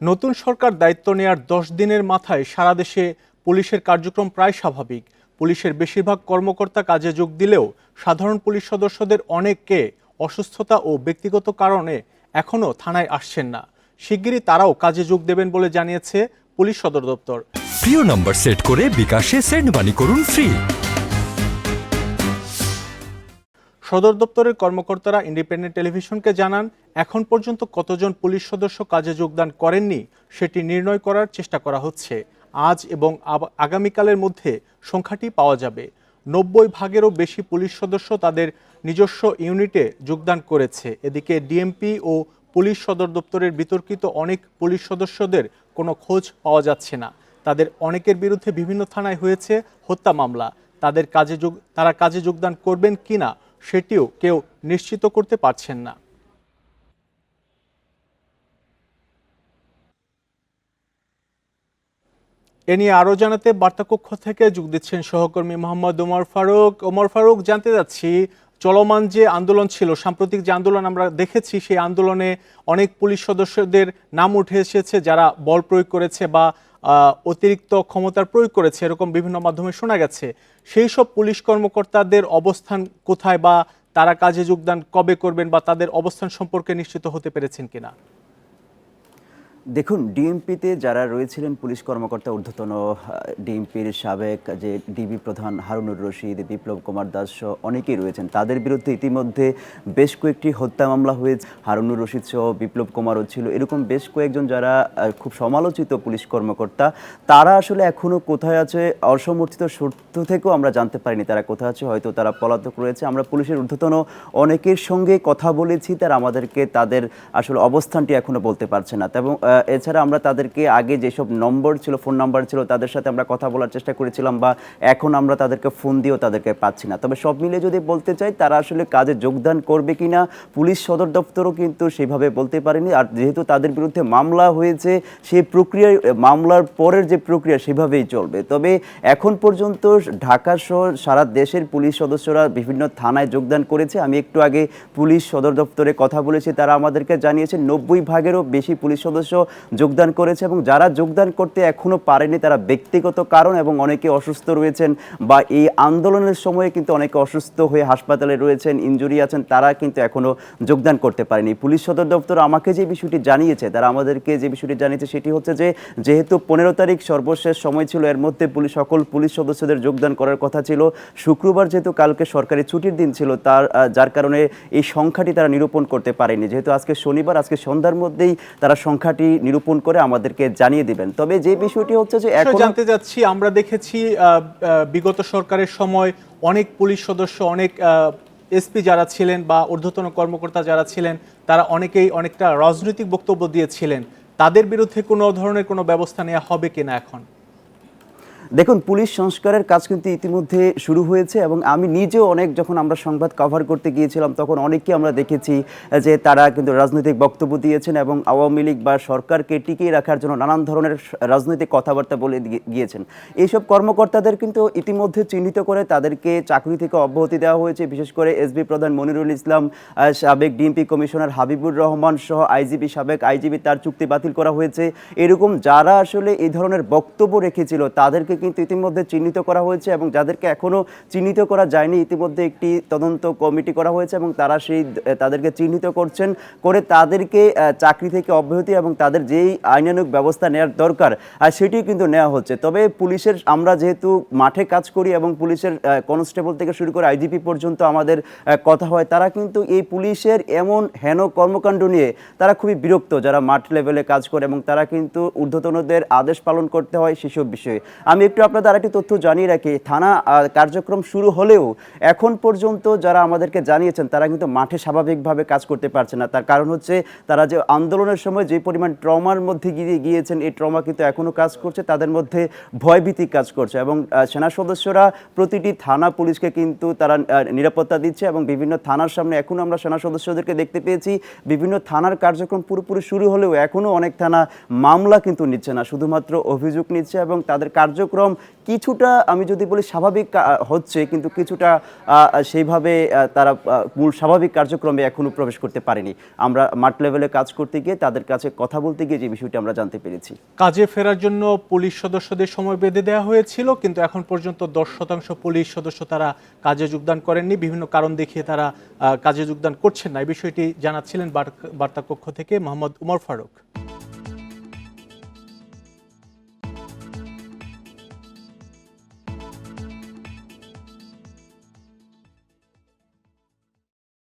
নতুন সরকার দায়িত্ব নেয়ার দশ দিনের মাথায় সারা দেশে পুলিশের কার্যক্রম প্রায় স্বাভাবিক। পুলিশের বেশিরভাগ কর্মকর্তা কাজে যোগ দিলেও সাধারণ পুলিশ সদস্যদের অনেককে অসুস্থতা ও ব্যক্তিগত কারণে এখনও থানায় আসছেন না। শিগগিরই তারাও কাজে যোগ দেবেন বলে জানিয়েছে পুলিশ সদর দপ্তর। প্রিয় নম্বর সেট করে বিকাশে সেন্ড মানি করুন ফ্রি। সদর দপ্তরের কর্মকর্তারা ইন্ডিপেন্ডেন্ট টেলিভিশনকে জানান, এখন পর্যন্ত কতজন পুলিশ সদস্য কাজে যোগদান করেননি সেটি নির্ণয় করার চেষ্টা করা হচ্ছে। আজ এবং আগামীকালের মধ্যে সংখ্যাটি পাওয়া যাবে। নব্বই ভাগেরও বেশি পুলিশ সদস্য তাদের নিজস্ব ইউনিটে যোগদান করেছে। এদিকে ডিএমপি ও পুলিশ সদর দপ্তরের বিতর্কিত অনেক পুলিশ সদস্যদের কোনো খোঁজ পাওয়া যাচ্ছে না। তাদের অনেকের বিরুদ্ধে বিভিন্ন থানায় হয়েছে হত্যা মামলা। তাদের কাজে যোগ, তারা কাজে যোগদান করবেন কিনা সেটিও কেউ নিশ্চিত করতে পারছেন না। এ নিয়ে আরও জানাতে বার্তাকক্ষ থেকে যোগ দিচ্ছেন সহকর্মী মোহাম্মদ ওমর ফারুক। ওমর ফারুক, জানতে যাচ্ছি চলমান যে আন্দোলন ছিল, সাম্প্রতিক যে আন্দোলন আমরা দেখেছি, সেই আন্দোলনে অনেক পুলিশ সদস্যদের নাম উঠে এসেছে, যারা বল প্রয়োগ করেছে বা অতিরিক্ত ক্ষমতার প্রয়োগ করেছে, এরকম বিভিন্ন মাধ্যমে শোনা গেছে। সেই সব পুলিশ কর্মকর্তাদের অবস্থান কোথায় বা তারা কাজে যোগদান কবে করবেন বা তাদের অবস্থান সম্পর্কে নিশ্চিত হতে পেরেছেন কিনা? দেখুন, ডিএমপিতে যারা রয়েছিলেন পুলিশ কর্মকর্তা, ঊর্ধ্বতন ডিএমপির সাবেক যে ডিবি প্রধান হারুনুর রশিদ, বিপ্লব কুমার দাস সহ অনেকেই রয়েছেন, তাদের বিরুদ্ধে ইতিমধ্যে বেশ কয়েকটি হত্যা মামলা হয়েছে। হারুনুর রশিদ সহ বিপ্লব কুমারও ছিল। এরকম বেশ কয়েকজন যারা খুব সমালোচিত পুলিশ কর্মকর্তা, তারা আসলে এখনও কোথায় আছে? অসমর্থিত সূত্র থেকেও আমরা জানতে পারিনি তারা কোথায় আছে। হয়তো তারা পলাতক রয়েছে। আমরা পুলিশের ঊর্ধ্বতন অনেকের সঙ্গে কথা বলেছি, তারা আমাদেরকে তাদের আসলে অবস্থানটি এখনও বলতে পারছে না। এবং এছাড়া আমরা তাদেরকে আগে যেসব নম্বর ছিল, ফোন নাম্বার ছিল, তাদের সাথে আমরা কথা বলার চেষ্টা করেছিলাম বা এখন আমরা তাদেরকে ফোন দিয়েও তাদেরকে পাচ্ছি না। তবে সব মিলে যদি বলতে চাই, তারা আসলে কাজে যোগদান করবে কিনা, পুলিশ সদর দপ্তরও কিন্তু সেভাবে বলতে পারেনি। আর যেহেতু তাদের বিরুদ্ধে মামলা হয়েছে সেই প্রক্রিয়া মামলার পরের যে প্রক্রিয়া সেভাবেই চলবে। তবে এখন পর্যন্ত ঢাকা সহ সারা দেশের পুলিশ সদস্যরা বিভিন্ন থানায় যোগদান করেছে। আমি একটু আগে পুলিশ সদর দপ্তরে কথা বলেছি, তারা আমাদেরকে জানিয়েছে, নব্বই ভাগেরও বেশি পুলিশ সদস্য যোগদান করেছে এবং যারা যোগদান করতে এখনও পারেনি তারা ব্যক্তিগত কারণ এবং অনেকে অসুস্থ রয়েছেন বা এই আন্দোলনের সময়ে কিন্তু অনেকে অসুস্থ হয়ে হাসপাতালে রয়েছেন ইনজুরি আছেন, তারা কিন্তু এখনও যোগদান করতে পারেনি। পুলিশ সদর দপ্তর আমাকে যে বিষয়টি জানিয়েছে, তারা আমাদেরকে যে বিষয়টি জানিয়েছে সেটি হচ্ছে যে, যেহেতু পনেরো তারিখ সর্বশেষ সময় ছিল, এর মধ্যে পুলিশ সকল পুলিশ সদস্যদের যোগদান করার কথা ছিল। শুক্রবার যেহেতু কালকে সরকারি ছুটির দিন ছিল, তার যার কারণে এই সংখ্যাটি তারা নিরূপণ করতে পারেনি। যেহেতু আজকে শনিবার, আজকে সন্ধ্যার মধ্যেই তারা সংখ্যাটি নিরূপণ করে আমাদেরকে জানিয়ে দিবেন। তবে যে বিষয়টি হচ্ছে যে এখন জানতে যাচ্ছি আমরা দেখেছি বিগত সরকারের সময় অনেক পুলিশ সদস্য অনেক এসপি যারা ছিলেন বা ঊর্ধ্বতন কর্মকর্তা যারা ছিলেন তারা অনেকেই অনেকটা রাজনৈতিক বক্তব্য দিয়েছিলেন। তাদের বিরুদ্ধে কোনো ধরনের কোনো ব্যবস্থা নেওয়া হবে কিনা এখন? দেখুন, পুলিশ সংস্কারের কাজ কিন্তু ইতিমধ্যে শুরু হয়েছে এবং আমি নিজেও অনেক যখন আমরা সংবাদ কভার করতে গিয়েছিলাম, তখন অনেককে আমরা দেখেছি যে তারা কিন্তু রাজনৈতিক বক্তব্য দিয়েছেন এবং আওয়ামী লীগ বা সরকারকে টিকিয়ে রাখার জন্য নানান ধরনের রাজনৈতিক কথাবার্তা বলে গিয়েছেন। এইসব কর্মকর্তাদের কিন্তু ইতিমধ্যে চিহ্নিত করে তাদেরকে চাকরি থেকে অব্যাহতি দেওয়া হয়েছে। বিশেষ করে এসবি প্রধান মনিরুল ইসলাম সাবেক ডিএমপি কমিশনার হাবিবুর রহমান সহ আইজিবি সাবেক আইজিবি তার চুক্তি বাতিল করা হয়েছে। এরকম যারা আসলে এই ধরনের বক্তব্য রেখেছিল, তাদেরকে কিন্তু ইতিমধ্যে চিহ্নিত করা হয়েছে এবং যাদেরকে এখনও চিহ্নিত করা যায়নি, ইতিমধ্যে একটি তদন্ত কমিটি করা হয়েছে এবং তারা সেই তাদেরকে চিহ্নিত করছেন করে তাদেরকে চাকরি থেকে অব্যাহতি এবং তাদের যেই আইনানুগ ব্যবস্থা নেওয়ার দরকার সেটিও কিন্তু নেওয়া হচ্ছে। তবে পুলিশের, আমরা যেহেতু মাঠে কাজ করি এবং পুলিশের কনস্টেবল থেকে শুরু করে আইজিপি পর্যন্ত আমাদের কথা হয়, তারা কিন্তু এই পুলিশের এমন হেন কর্মকাণ্ড নিয়ে তারা খুবই বিরক্ত যারা মাঠ লেভেলে কাজ করে এবং তারা কিন্তু ঊর্ধ্বতনদের আদেশ পালন করতে হয় সেসব বিষয়ে। আমি একটু আপনাদের আরেকটি তথ্য জানিয়ে রাখি। থানা কার্যক্রম শুরু হলেও এখন পর্যন্ত যারা আমাদেরকে জানিয়েছেন, তারা কিন্তু মাঠে স্বাভাবিকভাবে কাজ করতে পারছে না। তার কারণ হচ্ছে, তারা যে আন্দোলনের সময় যে পরিমাণ ট্রমার মধ্যে গিয়ে, গিয়েছেন, এই ট্রমা কিন্তু এখনও কাজ করছে, তাদের মধ্যে ভয়ভীতি কাজ করছে এবং সেনা সদস্যরা প্রতিটি থানা পুলিশকে কিন্তু তারা নিরাপত্তা দিচ্ছে এবং বিভিন্ন থানার সামনে এখনও আমরা সেনা সদস্যদেরকে দেখতে পেয়েছি। বিভিন্ন থানার কার্যক্রম পুরোপুরি শুরু হলেও এখনও অনেক থানা মামলা কিন্তু নিচ্ছে না, শুধুমাত্র অভিযোগ নিচ্ছে এবং তাদের কার্যক্রম কার্যক্রম কিছুটা, আমি যদি বলি স্বাভাবিক হচ্ছে, কিন্তু কিছুটা সেইভাবে তারা মূল স্বাভাবিক কার্যক্রমে এখনও প্রবেশ করতে পারেনি। আমরা মাঠ লেভেলে কাজ করতে গিয়ে তাদের কাছে কথা বলতে গিয়ে যে বিষয়টি আমরা জানতে পেরেছি। কাজে ফেরার জন্য পুলিশ সদস্যদের সময় বেঁধে দেওয়া হয়েছিল, কিন্তু এখন পর্যন্ত দশ শতাংশ পুলিশ সদস্য তারা কাজে যোগদান করেননি। বিভিন্ন কারণ দেখিয়ে তারা কাজে যোগদান করছেন না। এই বিষয়টি জানাচ্ছিলেন বার্তা কক্ষ থেকে মোহাম্মদ উমর ফারুক।